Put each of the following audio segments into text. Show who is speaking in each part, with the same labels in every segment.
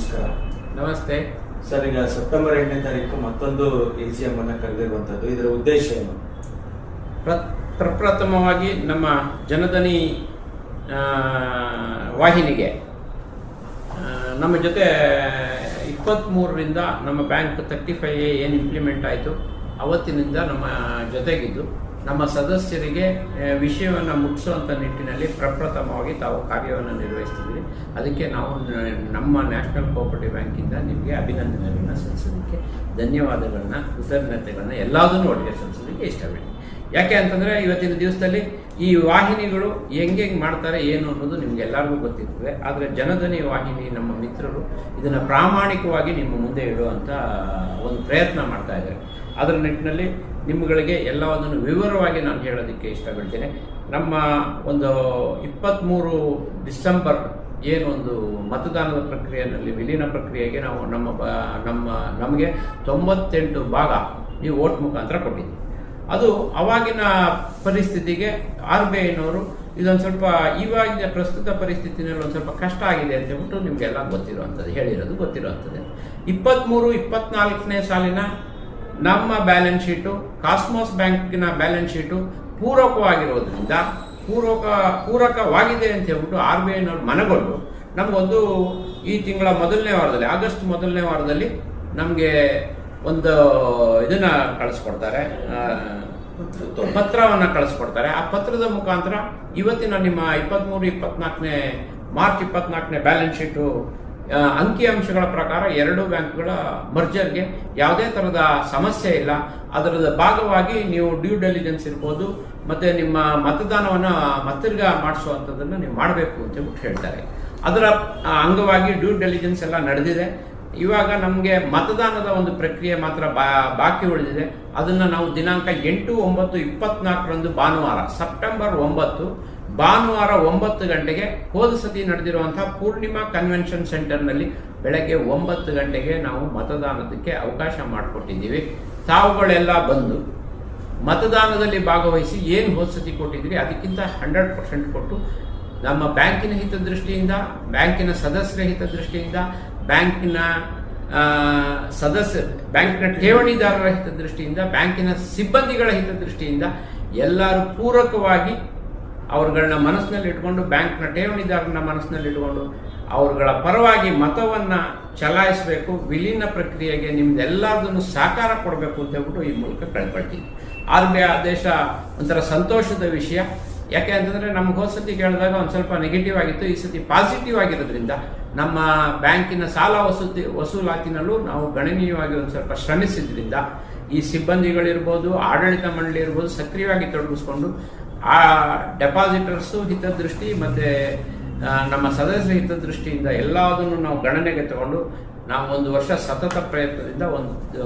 Speaker 1: ನಮಸ್ಕಾರ.
Speaker 2: ನಮಸ್ತೆ.
Speaker 1: ಸರ್ ಈಗ ಸೆಪ್ಟೆಂಬರ್ ಎಂಟನೇ ತಾರೀಕು ಮತ್ತೊಂದು ಎ ಸಿ ಎಂ ಅನ್ನ ಕರೆದಿರುವಂತದ್ದು ಇದರ ಉದ್ದೇಶ ಏನು?
Speaker 2: ಪ್ರ- ಪ್ರಪ್ರಥಮವಾಗಿ ನಮ್ಮ ಜನಧನಿ ವಾಹಿನಿಗೆ ನಮ್ಮ ಜೊತೆ ಇಪ್ಪತ್ತ್ಮೂರರಿಂದ ನಮ್ಮ ಬ್ಯಾಂಕ್ ತರ್ಟಿ ಫೈವ್ ಏನು ಇಂಪ್ಲಿಮೆಂಟ್ ಆಯಿತು. ಅವತ್ತಿನಿಂದ ನಮ್ಮ ಜೊತೆಗಿದ್ದು. ನಮ್ಮ ಸದಸ್ಯರಿಗೆ ವಿಷಯವನ್ನು ಮುಟ್ಟಿಸುವಂಥ ನಿಟ್ಟಿನಲ್ಲಿ ಪ್ರಪ್ರಥಮವಾಗಿ ತಾವು ಕಾರ್ಯವನ್ನು ನಿರ್ವಹಿಸ್ತಿದ್ದೀವಿ ಅದಕ್ಕೆ ನಾವು ನಮ್ಮ ನ್ಯಾಷನಲ್ ಕೋಆಪರೇಟಿವ್ ಬ್ಯಾಂಕಿಂದ ನಿಮಗೆ ಅಭಿನಂದನೆಗಳನ್ನು ಸಲ್ಲಿಸೋದಕ್ಕೆ ಧನ್ಯವಾದಗಳನ್ನ, ಕೃತಜ್ಞತೆಗಳನ್ನ ಎಲ್ಲದನ್ನು ಒಟ್ಟಿಗೆ ಸಲ್ಲಿಸೋದಕ್ಕೆ ಇಷ್ಟಪಡ್ತೀನಿ. ಯಾಕೆ ಅಂತಂದರೆ ಇವತ್ತಿನ ದಿವಸದಲ್ಲಿ ಈ ವಾಹಿನಿಗಳು ಹೆಂಗೆ ಹೆಂಗೆ ಮಾಡ್ತಾರೆ ಏನು ಅನ್ನೋದು ನಿಮ್ಗೆ ಎಲ್ಲರಿಗೂ ಗೊತ್ತಿರ್ತದೆ. ಆದರೆ ಜನಧನಿ ವಾಹಿನಿ ನಮ್ಮ ಮಿತ್ರರು ಇದನ್ನು ಪ್ರಾಮಾಣಿಕವಾಗಿ ನಿಮ್ಮ ಮುಂದೆ ಇಡುವಂಥ ಒಂದು ಪ್ರಯತ್ನ ಮಾಡ್ತಾ ಇದ್ದಾರೆ. ಅದರ ನಿಟ್ಟಿನಲ್ಲಿ ನಿಮ್ಮಗಳಿಗೆ ಎಲ್ಲವನ್ನು ವಿವರವಾಗಿ ನಾನು ಹೇಳೋದಕ್ಕೆ ಇಷ್ಟಪಡ್ತೇನೆ. ನಮ್ಮ ಒಂದು ಇಪ್ಪತ್ತ್ಮೂರು ಡಿಸೆಂಬರ್ ಏನೊಂದು ಮತದಾನದ ಪ್ರಕ್ರಿಯೆಯಲ್ಲಿ ವಿಲೀನ ಪ್ರಕ್ರಿಯೆಗೆ ನಾವು ನಮ್ಮ ಬ- ನಮ್ಮ, ನಮಗೆ ತೊಂಬತ್ತೆಂಟು ಭಾಗ ಈ ಓಟ್ ಮುಖಾಂತರ ಕೊಟ್ಟಿದ್ದೀವಿ ಅದು ಅವಾಗಿನ ಪರಿಸ್ಥಿತಿಗೆ ಆರ್ ಬಿ ಐನವರು ಇದೊಂದು ಸ್ವಲ್ಪ ಇವಾಗಿನ ಪ್ರಸ್ತುತ ಪರಿಸ್ಥಿತಿನಲ್ಲಿ ಒಂದು ಸ್ವಲ್ಪ ಕಷ್ಟ ಆಗಿದೆ ಅಂತ ಹೇಳ್ಬಿಟ್ಟು ನಿಮಗೆಲ್ಲ ಗೊತ್ತಿರುವಂಥದ್ದು, ಹೇಳಿರೋದು ಗೊತ್ತಿರುವಂಥದ್ದು. ಇಪ್ಪತ್ತ್ಮೂರು ಇಪ್ಪತ್ನಾಲ್ಕನೇ ಸಾಲಿನ ನಮ್ಮ ಬ್ಯಾಲೆನ್ಸ್ ಶೀಟು ಕಾಸ್ಮೋಸ್ ಬ್ಯಾಂಕಿನ ಬ್ಯಾಲೆನ್ಸ್ ಶೀಟು ಪೂರಕವಾಗಿರೋದ್ರಿಂದ, ಪೂರಕ, ಪೂರಕವಾಗಿದೆ ಅಂತ ಹೇಳ್ಬಿಟ್ಟು ಆರ್ ಬಿ ಐನವ್ರು ಮನಗೊಂಡು, ನಮಗೊಂದು ಈ ತಿಂಗಳ ಮೊದಲನೇ ವಾರದಲ್ಲಿ, ಆಗಸ್ಟ್ ಮೊದಲನೇ ವಾರದಲ್ಲಿ ನಮಗೆ ಒಂದು ಇದನ್ನ ಕಳಿಸ್ಕೊಡ್ತಾರೆ ಪತ್ರವನ್ನು ಕಳಿಸ್ಕೊಡ್ತಾರೆ. ಆ ಪತ್ರದ ಮುಖಾಂತರ ಇವತ್ತಿನ ನಿಮ್ಮ ಇಪ್ಪತ್ತ್ಮೂರು ಇಪ್ಪತ್ನಾಲ್ಕನೇ, ಮಾರ್ಚ್ ಇಪ್ಪತ್ನಾಲ್ಕನೇ ಬ್ಯಾಲೆನ್ಸ್ ಶೀಟು ಅಂಕಿಅಂಶಗಳ ಪ್ರಕಾರ ಎರಡು ಬ್ಯಾಂಕ್ಗಳ ಮರ್ಜರ್ಗೆ ಯಾವುದೇ ಥರದ ಸಮಸ್ಯೆ ಇಲ್ಲ. ಅದರ ಭಾಗವಾಗಿ ನೀವು ಡ್ಯೂ ಡೆಲಿಜೆನ್ಸ್ ಇರ್ಬೋದು, ಮತ್ತೆ ನಿಮ್ಮ ಮತದಾನವನ್ನು ಮತ್ತಿರ್ಗ ಮಾಡಿಸುವಂಥದ್ದನ್ನು ನೀವು ಮಾಡಬೇಕು ಅಂತ ಹೇಳ್ತಾರೆ. ಅದರ ಅಂಗವಾಗಿ ಡ್ಯೂ ಡೆಲಿಜೆನ್ಸ್ ಎಲ್ಲ ನಡೆದಿದೆ. ಇವಾಗ ನಮಗೆ ಮತದಾನದ ಒಂದು ಪ್ರಕ್ರಿಯೆ ಮಾತ್ರ ಬಾ, ಬಾಕಿ ಉಳಿದಿದೆ. ಅದನ್ನು ನಾವು ದಿನಾಂಕ ಎಂಟು, ಒಂಬತ್ತು, ಇಪ್ಪತ್ನಾಲ್ಕರಂದು ಭಾನುವಾರ, ಸೆಪ್ಟೆಂಬರ್ ಒಂಬತ್ತು ಭಾನುವಾರ ಒಂಬತ್ತು ಗಂಟೆಗೆ ಹೋದ ಸತಿ ನಡೆದಿರುವಂತಹ ಪೂರ್ಣಿಮಾ ಕನ್ವೆನ್ಷನ್ ಸೆಂಟರ್ನಲ್ಲಿ ಬೆಳಗ್ಗೆ ಒಂಬತ್ತು ಗಂಟೆಗೆ ನಾವು ಮತದಾನದಕ್ಕೆ ಅವಕಾಶ ಮಾಡಿಕೊಟ್ಟಿದ್ದೀವಿ. ತಾವುಗಳೆಲ್ಲ ಬಂದು ಮತದಾನದಲ್ಲಿ ಭಾಗವಹಿಸಿ ಏನು ಹೋದ ಸತಿ ಕೊಟ್ಟಿದ್ದೀರಿ ಅದಕ್ಕಿಂತ ಹಂಡ್ರೆಡ್ ಪರ್ಸೆಂಟ್ ಕೊಟ್ಟು ನಮ್ಮ ಬ್ಯಾಂಕಿನ ಹಿತದೃಷ್ಟಿಯಿಂದ, ಬ್ಯಾಂಕಿನ ಸದಸ್ಯರ ಹಿತದೃಷ್ಟಿಯಿಂದ, ಬ್ಯಾಂಕಿನ ಸದಸ್ಯ, ಬ್ಯಾಂಕಿನ ಠೇವಣಿದಾರರ ಹಿತದೃಷ್ಟಿಯಿಂದ, ಬ್ಯಾಂಕಿನ ಸಿಬ್ಬಂದಿಗಳ ಹಿತದೃಷ್ಟಿಯಿಂದ ಎಲ್ಲರೂ ಪೂರಕವಾಗಿ ಅವ್ರುಗಳನ್ನ ಮನಸ್ಸಿನಲ್ಲಿ ಇಟ್ಕೊಂಡು ಬ್ಯಾಂಕ್ನ ಠೇವಣಿದಾರನ ಮನಸ್ಸಿನಲ್ಲಿ ಇಟ್ಕೊಂಡು ಅವ್ರುಗಳ ಪರವಾಗಿ ಮತವನ್ನ ಚಲಾಯಿಸಬೇಕು, ವಿಲೀನ ಪ್ರಕ್ರಿಯೆಗೆ ನಿಮ್ದೆಲ್ಲದನ್ನು ಸಹಕಾರ ಕೊಡಬೇಕು ಅಂತ ಹೇಳ್ಬಿಟ್ಟು ಈ ಮೂಲಕ ಕಳ್ಕೊಳ್ತೀನಿ ಆರ್ ಬಿ ಐ ಆದೇಶ ಒಂಥರ ಸಂತೋಷದ ವಿಷಯ. ಯಾಕೆ ಅಂತಂದ್ರೆ ನಮ್ಗೆ ಹೋದ ಸತಿ ಕೇಳಿದಾಗ ಒಂದು ಸ್ವಲ್ಪ ನೆಗೆಟಿವ್ ಆಗಿತ್ತು, ಈ ಸತಿ ಪಾಸಿಟಿವ್ ಆಗಿರೋದ್ರಿಂದ ನಮ್ಮ ಬ್ಯಾಂಕಿನ ಸಾಲ ವಸೂತಿ, ವಸೂಲಾತಿನಲ್ಲೂ ನಾವು ಗಣನೀಯವಾಗಿ ಒಂದು ಸ್ವಲ್ಪ ಶ್ರಮಿಸಿದ್ರಿಂದ ಈ ಸಿಬ್ಬಂದಿಗಳಿರ್ಬೋದು, ಆಡಳಿತ ಮಂಡಳಿ ಇರ್ಬೋದು ಸಕ್ರಿಯವಾಗಿ ತೊಡಗಿಸ್ಕೊಂಡು ಆ ಡೆಪಾಸಿಟರ್ಸು ಹಿತದೃಷ್ಟಿ ಮತ್ತೆ ನಮ್ಮ ಸದಸ್ಯರ ಹಿತದೃಷ್ಟಿಯಿಂದ ಎಲ್ಲದನ್ನು ನಾವು ಗಣನೆಗೆ ತಗೊಂಡು ನಾವು ಒಂದು ವರ್ಷ ಸತತ ಪ್ರಯತ್ನದಿಂದ ಒಂದು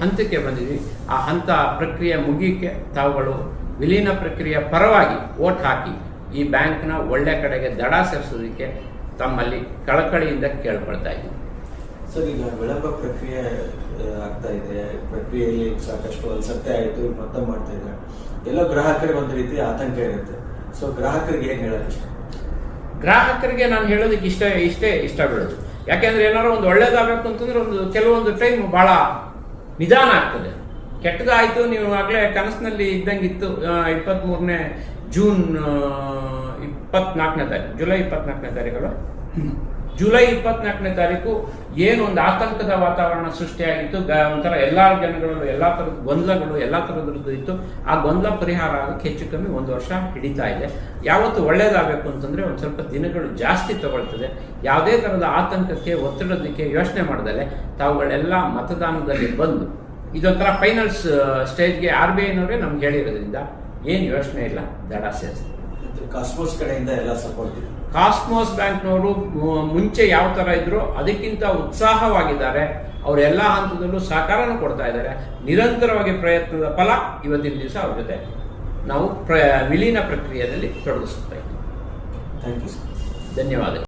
Speaker 2: ಹಂತಕ್ಕೆ ಬಂದಿದ್ವಿ. ಆ ಹಂತ ಪ್ರಕ್ರಿಯೆ ಮುಗಿಯಕ್ಕೆ ತಾವುಗಳು ವಿಲೀನ ಪ್ರಕ್ರಿಯೆ ಪರವಾಗಿ ಓಟ್ ಹಾಕಿ ಈ ಬ್ಯಾಂಕ್ನ ಒಳ್ಳೆ ಕಡೆಗೆ ದಡ ಸೇರಿಸೋದಕ್ಕೆ ತಮ್ಮಲ್ಲಿ ಕಳಕಳಿಯಿಂದ ಕೇಳ್ಕೊಳ್ತಾ ಇದ್ದೀನಿ
Speaker 1: ಸರ್ ಈಗ ವಿಳಂಬ ಪ್ರಕ್ರಿಯೆ ಆಗ್ತಾ ಇದೆ. ಪ್ರಕ್ರಿಯೆಯಲ್ಲಿ ಸಾಕಷ್ಟು ಅಲ್ಸತ್ತೆ ಆಯಿತು ಮತ್ತೆ ಮಾಡ್ತಾ ಇದ್ದಾರೆ ಎಲ್ಲ ಗ್ರಾಹಕರಿಗೆ ಒಂದು ರೀತಿ ಆತಂಕ ಇರುತ್ತೆ. ಸೊ ಗ್ರಾಹಕರಿಗೆ ಏನು ಹೇಳೋದು
Speaker 2: ಗ್ರಾಹಕರಿಗೆ ನಾನು ಹೇಳೋದಕ್ಕೆ ಇಷ್ಟ, ಇಷ್ಟೇ ಇಷ್ಟ ಬೀಳೋದು ಯಾಕೆಂದ್ರೆ ಏನಾದ್ರು ಒಂದು ಒಳ್ಳೇದಾಗಬೇಕು ಅಂತಂದ್ರೆ ಒಂದು ಕೆಲವೊಂದು ಟೈಮ್ ಬಹಳ ನಿಧಾನ ಆಗ್ತದೆ. ಕೆಟ್ಟದಾಯ್ತು, ನೀವು ಆಗಲೇ ಕನಸಿನಲ್ಲಿ ಇದ್ದಂಗಿತ್ತು ಇಪ್ಪತ್ತ್ ಮೂರನೇ ಜೂನ್ ಇಪ್ಪತ್ನಾಲ್ಕನೇ ತಾರೀಕು ಜುಲೈ ಇಪ್ಪತ್ನಾಲ್ಕನೇ ತಾರೀಕಲ್ಲ ಜುಲೈ ಇಪ್ಪತ್ನಾಲ್ಕನೇ ತಾರೀಕು ಏನು ಒಂದು ಆತಂಕದ ವಾತಾವರಣ ಸೃಷ್ಟಿಯಾಗಿತ್ತು. ಒಂಥರ ಎಲ್ಲ ಜನಗಳು ಎಲ್ಲ ಥರದ ಗೊಂದಲಗಳು, ಎಲ್ಲ ತರದ್ರದ್ದು ಇತ್ತು. ಆ ಗೊಂದಲ ಪರಿಹಾರ ಆಗಕ್ಕೆ ಹೆಚ್ಚು ಕಮ್ಮಿ ಒಂದು ವರ್ಷ ಹಿಡಿತಾ ಇದೆ. ಯಾವತ್ತು ಒಳ್ಳೇದಾಗಬೇಕು ಅಂತಂದ್ರೆ ಒಂದು ಸ್ವಲ್ಪ ದಿನಗಳು ಜಾಸ್ತಿ ತಗೊಳ್ತದೆ. ಯಾವುದೇ ಥರದ ಆತಂಕಕ್ಕೆ ಒತ್ತಡದಕ್ಕೆ ಯೋಚನೆ ಮಾಡ್ದಲೆ ತಾವುಗಳೆಲ್ಲ ಮತದಾನದಲ್ಲಿ ಬಂದು. ಇದೊಂಥರ ಫೈನಲ್ಸ್ ಸ್ಟೇಜ್ಗೆ ಆರ್ ಬಿ ಐನವರೇ ನಮ್ಗೆ ಹೇಳಿರೋದ್ರಿಂದ ಏನು ಯೋಚನೆ ಇಲ್ಲ. ದಡ ಸೇರಿಸ್ತಾರೆ.
Speaker 1: ಮತ್ತೆ ಕಾಸ್ಮೋಸ್ ಕಡೆಯಿಂದ ಎಲ್ಲ ಸಪೋರ್ಟ್ ಇದೆ.
Speaker 2: ಕಾಸ್ಮೋಸ್ ಬ್ಯಾಂಕ್ನವರು ಮುಂಚೆ ಯಾವ ತರ ಇದ್ರು ಅದಕ್ಕಿಂತ ಉತ್ಸಾಹವಾಗಿದ್ದಾರೆ. ಅವರು ಎಲ್ಲ ಹಂತದಲ್ಲೂ ಸಹಕಾರನೂ ಕೊಡ್ತಾ ಇದ್ದಾರೆ. ನಿರಂತರವಾಗಿ ಪ್ರಯತ್ನದ ಫಲ ಇವತ್ತಿನ ದಿವಸ ಅವ್ರ ಜೊತೆ ನಾವು ಪ್ರ ವಿಲೀನ ಪ್ರಕ್ರಿಯೆಯಲ್ಲಿ ತೊಡಗಿಸ್ತಾ ಇದ್ದೀವಿ.
Speaker 1: ಥ್ಯಾಂಕ್ ಯು ಸರ್
Speaker 2: ಧನ್ಯವಾದಗಳು.